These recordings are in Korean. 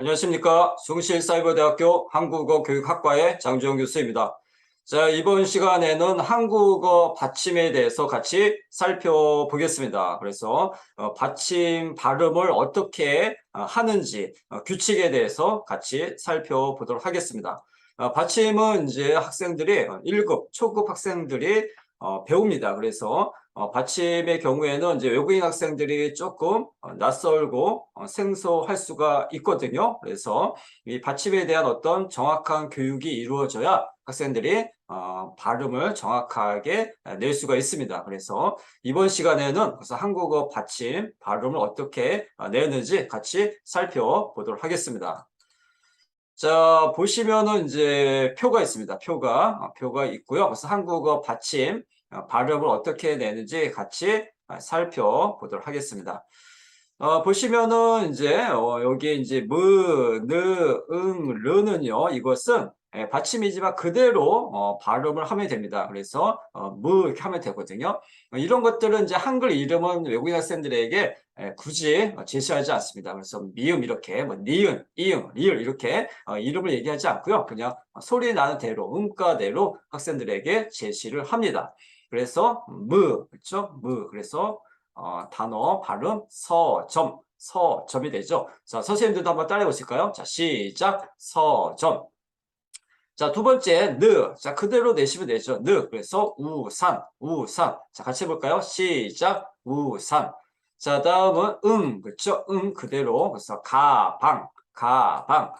안녕하십니까. 숭실사이버대학교 한국어 교육학과의 장주영 교수입니다. 자, 이번 시간에는 한국어 받침에 대해서 같이 살펴보겠습니다. 그래서 어, 받침 발음을 어떻게 어, 하는지 어, 규칙에 대해서 같이 살펴보도록 하겠습니다. 어, 받침은 이제 학생들이 1급, 초급 학생들이 어, 배웁니다. 그래서 어, 받침의 경우에는 이제 외국인 학생들이 조금 어, 낯설고 어, 생소할 수가 있거든요. 그래서 이 받침에 대한 어떤 정확한 교육이 이루어져야 학생들이 어, 발음을 정확하게 낼 수가 있습니다. 그래서 이번 시간에는 그래서 한국어 받침 발음을 어떻게 어, 내는지 같이 살펴보도록 하겠습니다. 자, 보시면은 이제 표가 있습니다. 표가, 어, 표가 있고요. 그래서 한국어 받침, 어, 발음을 어떻게 내는지 같이 어, 살펴보도록 하겠습니다. 어, 보시면은 이제, 어, 여기 이제, 무, 느, 응, 르는요, 이것은 예, 받침이지만 그대로 어, 발음을 하면 됩니다. 그래서 어, 무 이렇게 하면 되거든요. 어, 이런 것들은 이제 한글 이름은 외국인 학생들에게 예, 굳이 어, 제시하지 않습니다. 그래서 미음 이렇게 뭐 니은, 이응, 리을 이렇게 어, 이름을 얘기하지 않고요. 그냥 소리 나는 대로 음가대로 학생들에게 제시를 합니다. 그래서 무 그렇죠? 무 그래서 어, 단어 발음 서점 서점이 되죠. 자 선생님들도 한번 따라해 보실까요? 자 시작 서점 자, 두 번째, 느. 자, 그대로 내시면 되죠. 느. 그래서 우산, 우산. 자, 같이 해볼까요? 시작, 우산. 자, 다음은 응, 그쵸? 응, 그대로. 그래서 가방, 가방.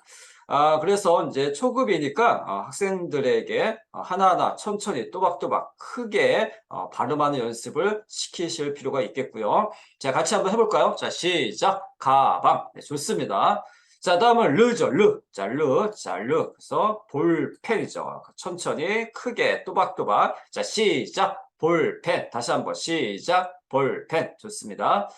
아, 그래서 이제 초급이니까 어, 학생들에게 어, 하나하나 천천히 또박또박 크게 어, 발음하는 연습을 시키실 필요가 있겠고요. 자, 같이 한번 해볼까요? 자, 시작, 가방. 네, 좋습니다. 자, 다음은 르죠, 르. 자, 르. 자, 르. 그래서 볼펜이죠. 천천히, 크게, 또박또박. 자, 시작. 볼펜. 다시 한번 시작. 볼펜. 좋습니다.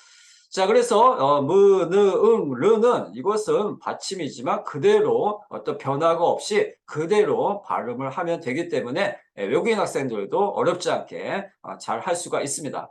자, 그래서, 어, 무, 느, 응, 르는 이것은 받침이지만 그대로 어떤 변화가 없이 그대로 발음을 하면 되기 때문에 예, 외국인 학생들도 어렵지 않게 어, 잘할 수가 있습니다.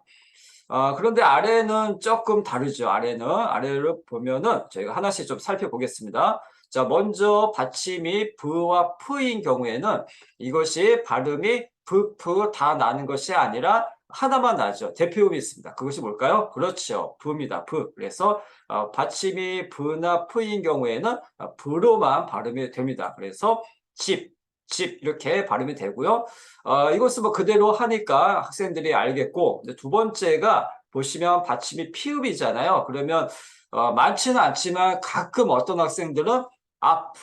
어, 그런데 아래는 조금 다르죠. 아래는 아래를 보면은 저희가 하나씩 좀 살펴보겠습니다. 자, 먼저 받침이 부와 푸인 경우에는 이것이 발음이 부, 푸 다 나는 것이 아니라 하나만 나죠. 대표음이 있습니다. 그것이 뭘까요? 그렇죠. 부입니다. 부. 그래서 어, 받침이 부나 푸인 경우에는 어, 부로만 발음이 됩니다. 그래서 집, 집 이렇게 발음이 되고요. 어, 이것은 뭐 그대로 하니까 학생들이 알겠고 두 번째가 보시면 받침이 피읍이잖아요. 그러면 어, 많지는 않지만 가끔 어떤 학생들은 앞,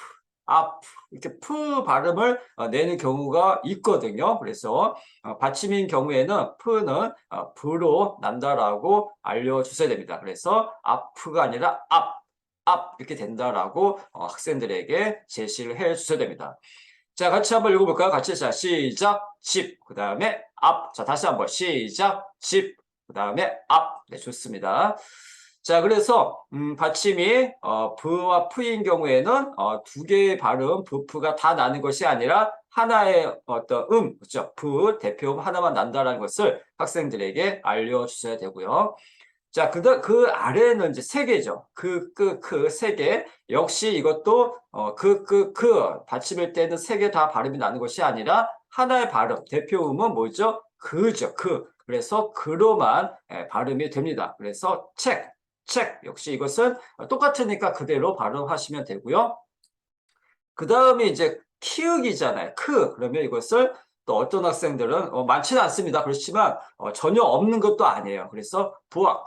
앞 이렇게 푸 발음을 어, 내는 경우가 있거든요. 그래서 어, 받침인 경우에는 푸는 어, 부로 난다라고 알려주셔야 됩니다. 그래서 앞프가 아니라 앞, 앞 이렇게 된다라고 어, 학생들에게 제시를 해 주셔야 됩니다. 자, 같이 한번 읽어볼까요? 같이 자, 시작, 집, 그 다음에 앞. 자, 다시 한번 시작, 집, 그 다음에 앞. 네, 좋습니다. 자, 그래서 음, 받침이 어, 부와 푸인 경우에는 어, 두 개의 발음, 부프가 다 나는 것이 아니라 하나의 어떤 음, 그렇죠? 부 대표음 하나만 난다라는 것을 학생들에게 알려주셔야 되고요. 자, 그, 그 아래는 이제 세 개죠. 그, 그, 그, 세 개. 역시 이것도, 어, 그, 그, 그, 받침일 때는 세 개 다 발음이 나는 것이 아니라 하나의 발음, 대표음은 뭐죠? 그죠, 그. 그래서 그로만 예, 발음이 됩니다. 그래서 책, 책. 역시 이것은 똑같으니까 그대로 발음하시면 되고요. 그 다음에 이제 키읔이잖아요. 크. 그러면 이것을 또 어떤 학생들은 어, 많지는 않습니다. 그렇지만 어, 전혀 없는 것도 아니에요. 그래서 부엌,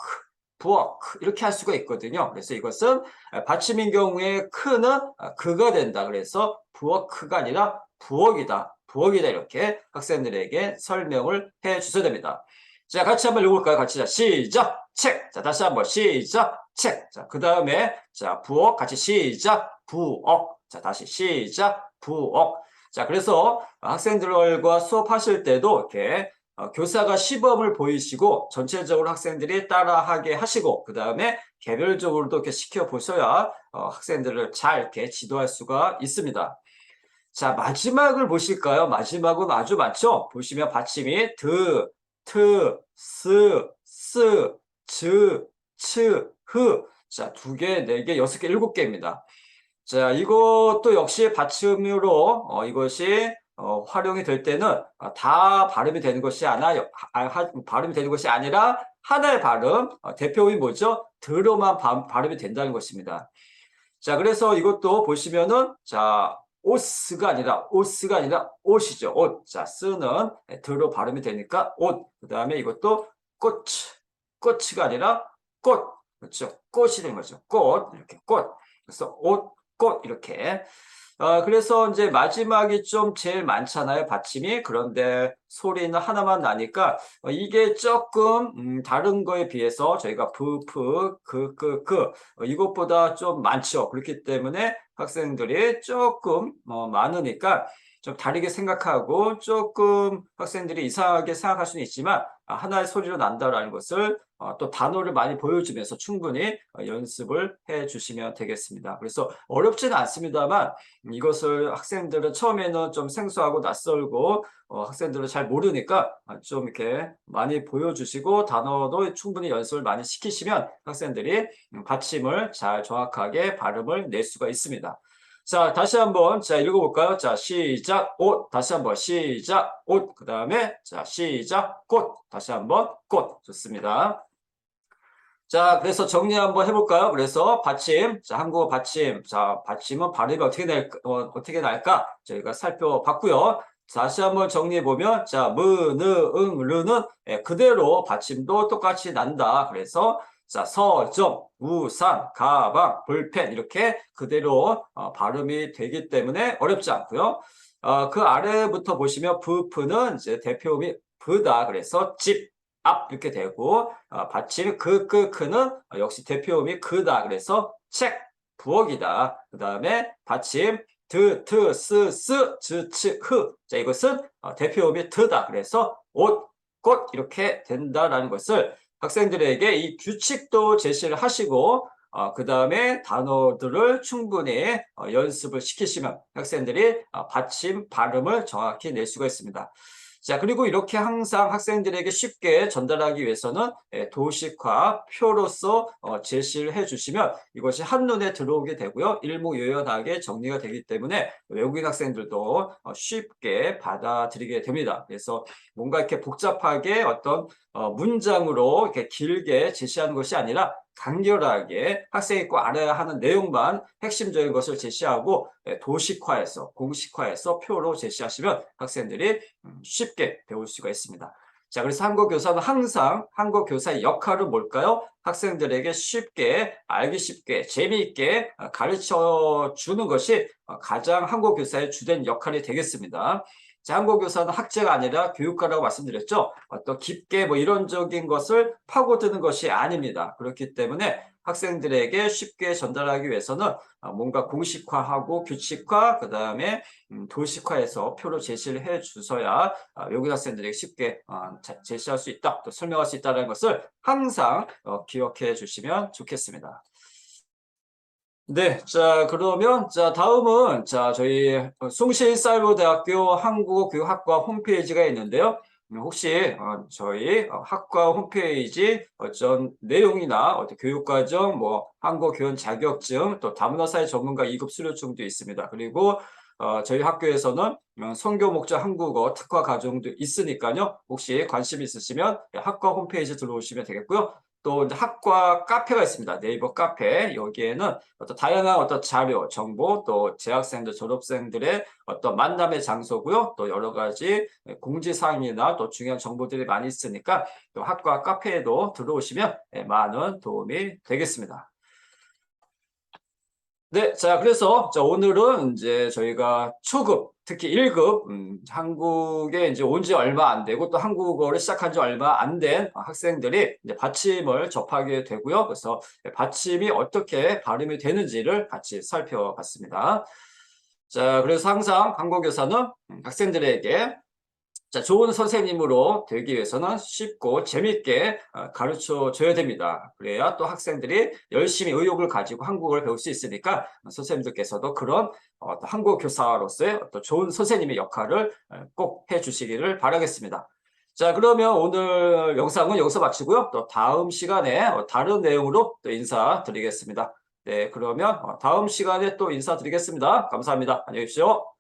부엌 이렇게 할 수가 있거든요. 그래서 이것은 받침인 경우에 크는 그가 된다. 그래서 부엌 크가 아니라 부엌이다. 부엌이다 이렇게 학생들에게 설명을 해 주셔야 됩니다. 자, 같이 한번 읽어볼까요? 같이 자, 시작, 책. 자, 다시 한번 시작, 책. 자, 그 다음에 자, 부엌 같이 시작, 부엌. 자, 다시 시작, 부엌. 자, 그래서 학생들과 수업하실 때도 이렇게 어, 교사가 시범을 보이시고 전체적으로 학생들이 따라하게 하시고 그 다음에 개별적으로도 이렇게 시켜보셔야 어, 학생들을 잘 이렇게 지도할 수가 있습니다. 자, 마지막을 보실까요? 마지막은 아주 많죠? 보시면 받침이 드, 트, 스, 스, 즈, 츠, 흐. 자, 두 개, 네 개, 여섯 개, 일곱 개입니다. 자, 이것도 역시 받침으로 어, 이것이 어, 활용이 될 때는 어, 다 발음이 되는 것이 아니라 아, 하- 발음이 되는 것이 아니라 하나의 발음 어, 대표이 뭐죠? 들어만 바, 발음이 된다는 것입니다. 자, 그래서 이것도 보시면은 자 오스가 아니라 오스가 아니라 옷이죠. 옷. 자, 쓰는 들어 발음이 되니까 옷. 그 다음에 이것도 꽃. 꽃이가 아니라 꽃. 그렇죠. 꽃이 된 거죠. 꽃. 이렇게 꽃. 그래서 옷, 꽃 이렇게. 어, 그래서 이제 마지막이 좀 제일 많잖아요. 받침이. 그런데 소리는 하나만 나니까 어, 이게 조금 음, 다른 거에 비해서 저희가 부, 프, 그, 그, 그 어, 이것보다 좀 많죠. 그렇기 때문에 학생들이 조금 어, 많으니까 좀 다르게 생각하고 조금 학생들이 이상하게 생각할 수는 있지만 아, 하나의 소리로 난다라는 것을 어, 또 단어를 많이 보여주면서 충분히 어, 연습을 해 주시면 되겠습니다. 그래서 어렵지는 않습니다만 음, 이것을 학생들은 처음에는 좀 생소하고 낯설고 어, 학생들은 잘 모르니까 아, 좀 이렇게 많이 보여주시고 단어도 충분히 연습을 많이 시키시면 학생들이 음, 받침을 잘 정확하게 발음을 낼 수가 있습니다. 자, 다시 한번 자 읽어볼까요? 자, 시작 옷 다시 한번 시작 옷 그 다음에 자 시작 꽃 다시 한번 꽃 좋습니다. 자, 그래서 정리 한번 해볼까요? 그래서 받침, 자, 한국어 받침, 자, 받침은 발음이 어떻게 날, 어, 어떻게 날까? 저희가 살펴봤고요. 다시 한번 정리해 보면, 자, 무, 느, 응, 르는 예, 그대로 받침도 똑같이 난다. 그래서 자, 서점, 우산, 가방, 볼펜 이렇게 그대로 어, 발음이 되기 때문에 어렵지 않고요. 어, 그 아래부터 보시면 부프는 이제 대표음이 부다. 그래서 집, 앞 이렇게 되고 어, 받침 그, 그, 그는 역시 대표음이 그다. 그래서 책, 부엌이다. 그 다음에 받침 드, 트, 스, 스, 즈, 츠, 흐. 자, 이것은 어, 대표음이 드다. 그래서 옷, 꽃 이렇게 된다라는 것을 학생들에게 이 규칙도 제시를 하시고 어, 그 다음에 단어들을 충분히 어, 연습을 시키시면 학생들이 어, 받침 발음을 정확히 낼 수가 있습니다. 자, 그리고 이렇게 항상 학생들에게 쉽게 전달하기 위해서는 예, 도식화 표로서 어, 제시를 해주시면 이것이 한눈에 들어오게 되고요. 일목요연하게 정리가 되기 때문에 외국인 학생들도 어, 쉽게 받아들이게 됩니다. 그래서 뭔가 이렇게 복잡하게 어떤 어, 문장으로 이렇게 길게 제시하는 것이 아니라 간결하게 학생이 꼭 알아야 하는 내용만 핵심적인 것을 제시하고 예, 도식화해서 공식화해서 표로 제시하시면 학생들이 음, 쉽게 배울 수가 있습니다. 자, 그래서 한국 교사는 항상 한국 교사의 역할은 뭘까요? 학생들에게 쉽게 알기 쉽게 재미있게 어, 가르쳐 주는 것이 어, 가장 한국 교사의 주된 역할이 되겠습니다. 자, 한국 교사는 학자가 아니라 교육가라고 말씀드렸죠. 어떤 깊게 뭐 이론적인 것을 파고드는 것이 아닙니다. 그렇기 때문에 학생들에게 쉽게 전달하기 위해서는 어, 뭔가 공식화하고 규칙화, 그 다음에 음, 도식화해서 표로 제시를 해 주셔야 어, 외국인 학생들에게 쉽게 어, 자- 제시할 수 있다, 또 설명할 수 있다는 것을 항상 어, 기억해 주시면 좋겠습니다. 네, 자, 그러면, 자, 다음은, 자, 저희 어, 숭실사이버대학교 한국어교육학과 홈페이지가 있는데요. 음, 혹시, 어, 저희 어, 학과 홈페이지 어떤 내용이나 어떤 교육과정, 뭐, 한국어 교원 자격증, 또 다문화 사회 전문가 2급 수료증도 있습니다. 그리고, 어, 저희 학교에서는 어, 선교 목적 한국어 특화 과정도 있으니까요. 혹시 관심 있으시면 학과 홈페이지 들어오시면 되겠고요. 또 학과 카페가 있습니다. 네이버 카페. 여기에는 어떤 다양한 어떤 자료, 정보, 또 재학생들, 졸업생들의 어떤 만남의 장소고요. 또 여러 가지 공지사항이나 또 중요한 정보들이 많이 있으니까 또 학과 카페에도 들어오시면 예, 많은 도움이 되겠습니다. 네, 자, 그래서 자, 오늘은 이제 저희가 초급, 특히 1급, 음, 한국에 이제 온 지 얼마 안 되고 또 한국어를 시작한 지 얼마 안 된 학생들이 이제 받침을 접하게 되고요. 그래서 받침이 어떻게 발음이 되는지를 같이 살펴봤습니다. 자, 그래서 항상 한국교사는 음, 학생들에게 자, 좋은 선생님으로 되기 위해서는 쉽고 재밌게 어, 가르쳐 줘야 됩니다. 그래야 또 학생들이 열심히 의욕을 가지고 한국어를 배울 수 있으니까 선생님들께서도 그런 어, 한국 교사로서의 어떤 좋은 선생님의 역할을 어, 꼭 해주시기를 바라겠습니다. 자, 그러면 오늘 영상은 여기서 마치고요. 또 다음 시간에 어, 다른 내용으로 또 인사드리겠습니다. 네, 그러면 다음 시간에 또 인사드리겠습니다. 감사합니다. 안녕히 계십시오.